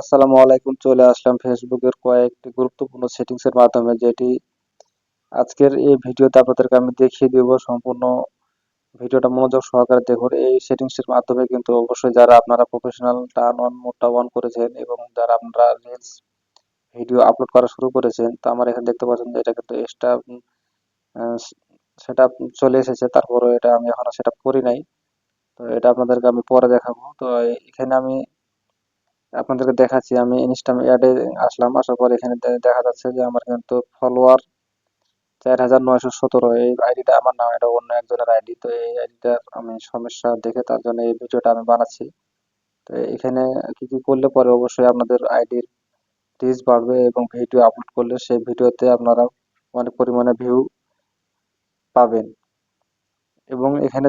আসসালামু আলাইকুম। চলে আসলাম ফেসবুকের কয়েকটি গুরুত্বপূর্ণ সেটিংস এর মাধ্যমে, যেটি আজকের এই ভিডিওতে আপনাদেরকে আমি দেখিয়ে দেব সম্পূর্ণ ভিডিওটা মনোযোগ সহকারে দেখুন। এই সেটিংস এর মাধ্যমে কিন্তু অবশ্যই যারা আপনারা প্রফেশনাল টার্ন অন মোডটা অন করেছেন এবং যারা আপনারা রিলস ভিডিও আপলোড করা শুরু করেছেন, তো আমার এখানে দেখতে পাচ্ছেন যে এটা কিন্তু এক্সট্রা সেটা চলে এসেছে। তারপরে এটা আমি এখনও সেটা করি নাই। তো এটা আপনাদেরকে আমি পরে দেখাবো। তো এখানে আমি আপনাদেরকে দেখাচ্ছি, আমি ইনস্টাগ্রাম অ্যাডে আসলাম, আসার পর এখানে দেখা যাচ্ছে যে আমার কিন্তু ফলোয়ার চার হাজার নয়শো সতেরো। এই আইডিটা আমার নাম, এটা অন্য একজনের আইডি তো এই আইডিটার আমি সমস্যা দেখে তার জন্য এই ভিডিওটা আমি বানাচ্ছি। তো এখানে কি কি করলে পরে অবশ্যই আপনাদের আইডির রিচ বাড়বে এবং ভিডিও আপলোড করলে সেই ভিডিওতে আপনারা অনেক পরিমাণে ভিউ পাবেন। এবং এখানে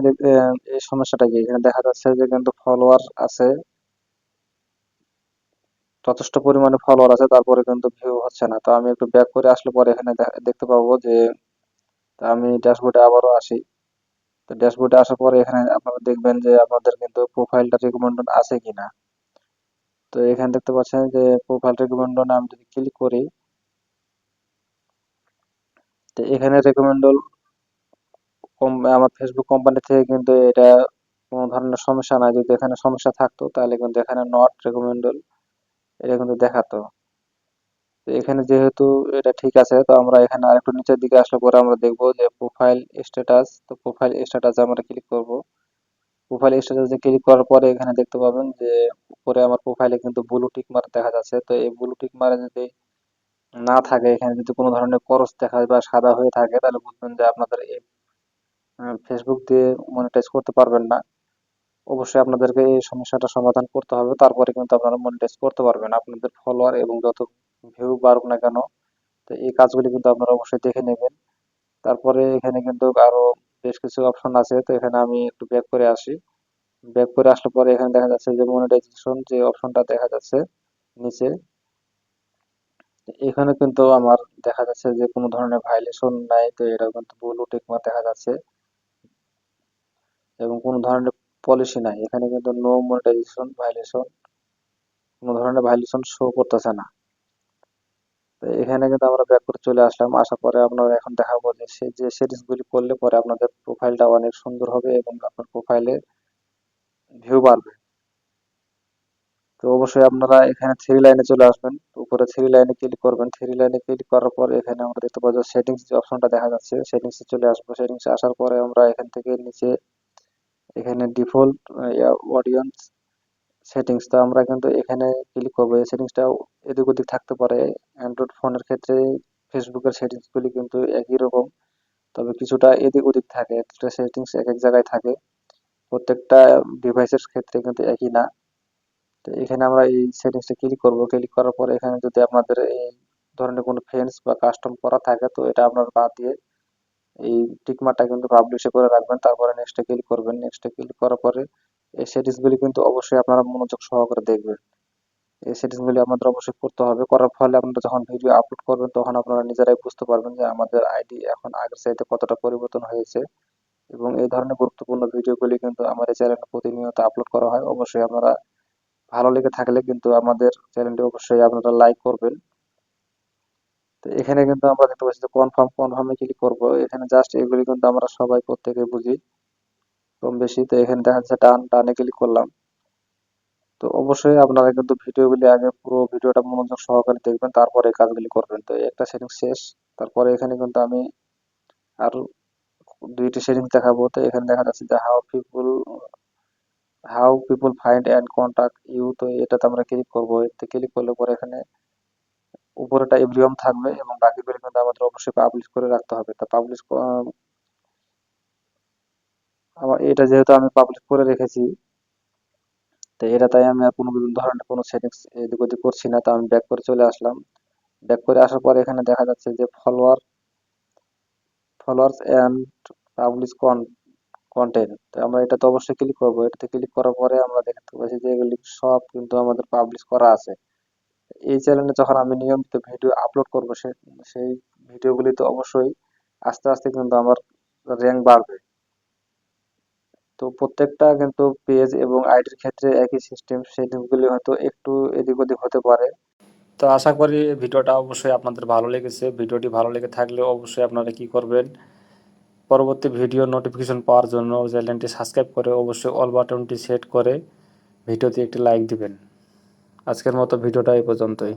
এই সমস্যাটা কি? এখানে দেখা যাচ্ছে যে কিন্তু ফলোয়ার আছে যথেষ্ট পরিমাণে ফলোয়ার আছে, তারপরে কিন্তু ভিউ হচ্ছে না। তো আমি একটু ব্যাক করে আসলে পরে এখানে দেখতে পাবো যে আমি ড্যাশবোর্ডে আবারও আসি। তো ড্যাশবোর্ডে আসার পরে এখানে আপনারা দেখবেন যে, আপনাদের কিন্তু প্রোফাইলটা রেকমেন্ডন আছে কিনা। তো এখানে দেখতে পাচ্ছেন যে প্রোফাইল রেকমেন্ডন আমি যদি ক্লিক করি, তো এখানে রেকমেন্ডল আমার ফেসবুক কোম্পানি থেকে কিন্তু এটা কোনো ধরনের সমস্যা নাই। যদি এখানে সমস্যা থাকতো, তাহলে কিন্তু এখানে নট রেকমেন্ডল এটা কিন্তু দেখাতো। তো এখানে যেহেতু এটা ঠিক আছে, তো আমরা এখানে আরেকটু নিচের দিকে আসলে পরে আমরা দেখব যে প্রোফাইল স্ট্যাটাস তো প্রোফাইল স্ট্যাটাসে আমরা ক্লিক করব। প্রোফাইল স্ট্যাটাসে ক্লিক করার পরে এখানে দেখতে পাবেন যে উপরে আমার প্রোফাইলে কিন্তু ব্লু টিক মার দেখা যাচ্ছে। তো এই ব্লু টিক মারে যদি না থাকে, এখানে যদি কোনো ধরনের করস দেখা বা সাদা হয়ে থাকে, তাহলে বুঝবেন যে আপনাদের এই ফেসবুক দিয়ে মনিটাইজ করতে পারবেন না। অবশ্যই আপনাদেরকে এই সমস্যাটা সমাধান করতে হবে। তারপরে কিন্তু আপনারা মনিটাইজ করতে পারবেন। আপনাদের ফলোয়ার এবং যত ভিউ বাড়ুক না কেন, তো এই কাজগুলি কিন্তু আপনারা অবশ্যই দেখে নেবেন। তারপরে এখানে কিন্তু আরও বেশ কিছু অপশন আছে। তো এখানে আমি একটু ব্যাক করে আসি। ব্যাক করে আসলে পরে এখানে দেখা যাচ্ছে যে মনিটাইজেশন যে অপশনটা দেখা যাচ্ছে নিচে এখানে কিন্তু আমার দেখা যাচ্ছে যে কোনো ধরনের ভাইলেশন নাই। তো এটা কিন্তু ব্লু টিকমার দেখা যাচ্ছে। এবং কোনো ধরনের পলিসি নাই। এখানে কিন্তু নো মনিটাইজেশন ভাইলেশন কোনো ধরনের ভাইলেশন শো করতেছে না। তো এখানে কিন্তু আমরা ব্যাক করে চলে আসলাম। আসার পরে আপনারা এখন দেখাবো যে সে যে সেটিংসগুলি করলে পরে আপনাদের প্রোফাইলটা অনেক সুন্দর হবে এবং আপনার প্রোফাইলে ভিউ বাড়বে। তো অবশ্যই আপনারা এখানে থ্রি লাইনে চলে আসবেন। উপরে থ্রি লাইনে ক্লিক করবেন। থ্রি লাইনে ক্লিক করার পর এখানে আমরা দেখতে পাবো সেটিংস যে অপশনটা দেখা যাচ্ছে সেটিংসে চলে আসব। সেটিংসে আসার পরে আমরা এখান থেকে নিচে এখানে ডিফল্ট অডিয়েন্স সেটিংস তো আমরা কিন্তু এখানে ক্লিক করব। এই সেটিংসটা এদিক ওদিক থাকতে পারে। অ্যান্ড্রয়েড ফোনের ক্ষেত্রে ফেসবুকের সেটিংসগুলি কিন্তু একই রকম, তবে কিছুটা এদিক ওদিক থাকে একটা সেটিংস এক এক জায়গায় থাকে। প্রত্যেকটা ডিভাইসের ক্ষেত্রে কিন্তু একই না। তো এখানে আমরা এই সেটিংসটা ক্লিক করব। ক্লিক করার পর এখানে যদি আপনাদের এই ধরনের কোনো ফ্রেন্ডস বা কাস্টম করা থাকে, তো এটা আপনার বাদ দিয়ে এই টিকমারটা কিন্তু পাবলিশে করে রাখবেন, তারপরে নেক্সটে ক্লিক করবেন। নেক্সটে ক্লিক করার পরে এই সেটিংসগুলি কিন্তু অবশ্যই আপনারা মনোযোগ সহকারে দেখবেন। এই সেটিংসগুলি আমাদের অবশ্যই করতে হবে। করার ফলে আপনারা যখন ভিডিও আপলোড করবেন, তখন আপনারা নিজেরাই বুঝতে পারবেন যে আমাদের আইডি এখন আগের চাইতে কতটা পরিবর্তন হয়েছে। এবং এই ধরনের গুরুত্বপূর্ণ ভিডিওগুলি কিন্তু আমাদের চ্যানেলে প্রতিনিয়ত আপলোড করা হয়। অবশ্যই আপনারা ভালো লেগে থাকলে কিন্তু আমাদের চ্যানেলটি অবশ্যই আপনারা লাইক করবেন। এখানে কিন্তু আমরা দেখতে পাচ্ছি যে কনফার্ম কনফার্মে ক্লিক করব। এখানে জাস্ট এগুলি কিন্তু আমরা সবাই প্রত্যেকে বুঝি। কম বেশি তো এখানে দেখা যাচ্ছে টান, টানে ক্লিক করলাম। তো অবশ্যই আপনারা কিন্তু ভিডিওগুলি আগে পুরো ভিডিওটা মনোযোগ সহকারে দেখবেন, তারপরে কাজগুলি করবেন। তো একটা সেটিং শেষ, তারপরে এখানে কিন্তু আমি আর দুইটি সেটিং দেখাবো। তো এখানে দেখা যাচ্ছে যে how people how people find and contact you তো এটাতে আমরা ক্লিক করব। এতে ক্লিক করলে পরে এখানে উপরেটা এভরিওয়ান থাকবে এবং বাকিগুলো কিন্তু আমাদের অবশ্যই পাবলিশ করে রাখতে হবে। তা পাবলিশ আমার এটা যেহেতু আমি পাবলিশ করে রেখেছি, তো এটা তাই আমি আর কোনো ধরনের কোনো সেটিংস এদিক ওদিক করছি না। তো আমি ব্যাক করে চলে আসলাম। ব্যাক করে আসার পর এখানে দেখা যাচ্ছে যে follower followers and publish con content তো আমরা এটা তো অবশ্যই ক্লিক করব। এটাতে ক্লিক করার পরে আমরা দেখতে পাচ্ছি যে এগুলি সব কিন্তু আমাদের পাবলিশ করা আছে। এই চ্যানেলে যখন আমি নিয়মিত ভিডিও আপলোড করব সেই ভিডিওগুলিতে অবশ্যই আস্তে আস্তে কিন্তু আমার র্যাঙ্ক বাড়বে। তো প্রত্যেকটা কিন্তু পেজ এবং আইডির ক্ষেত্রে একই সিস্টেম সেটিংগুলি হয়তো একটু এদিক ওদিক হতে পারে। তো আশা করি ভিডিওটা অবশ্যই আপনাদের ভালো লেগেছে। ভিডিওটি ভালো লেগে থাকলে অবশ্যই আপনারা কি করবেন? পরবর্তী ভিডিও নোটিফিকেশন পাওয়ার জন্য চ্যানেলটি সাবস্ক্রাইব করে অবশ্যই অল বাটনটি সেট করে ভিডিওতে একটি লাইক দিবেন। আজকের মতো ভিডিওটা এই পর্যন্তই।